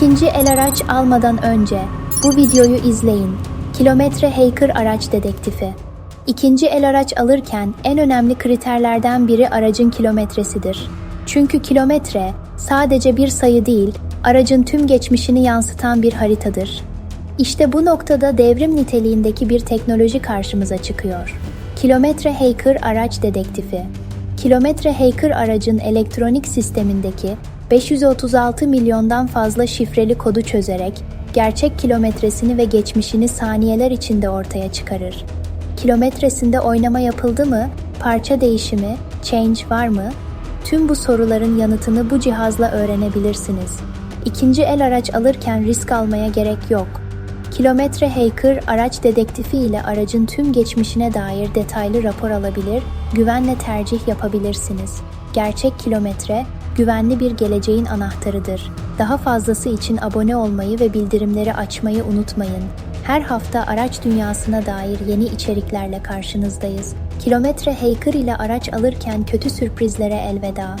İkinci el araç almadan önce bu videoyu izleyin. Kilometre Hacker Araç Dedektifi. İkinci el araç alırken en önemli kriterlerden biri aracın kilometresidir. Çünkü kilometre sadece bir sayı değil, aracın tüm geçmişini yansıtan bir haritadır. İşte bu noktada devrim niteliğindeki bir teknoloji karşımıza çıkıyor. Kilometre Hacker Araç Dedektifi. Kilometre Hacker aracın elektronik sistemindeki 536 milyondan fazla şifreli kodu çözerek gerçek kilometresini ve geçmişini saniyeler içinde ortaya çıkarır. Kilometresinde oynama yapıldı mı? Parça değişimi, change var mı? Tüm bu soruların yanıtını bu cihazla öğrenebilirsiniz. İkinci el araç alırken risk almaya gerek yok. Kilometre Hacker araç dedektifi ile aracın tüm geçmişine dair detaylı rapor alabilir, güvenle tercih yapabilirsiniz. Gerçek kilometre, güvenli bir geleceğin anahtarıdır. Daha fazlası için abone olmayı ve bildirimleri açmayı unutmayın. Her hafta araç dünyasına dair yeni içeriklerle karşınızdayız. Kilometre Hacker ile araç alırken kötü sürprizlere elveda.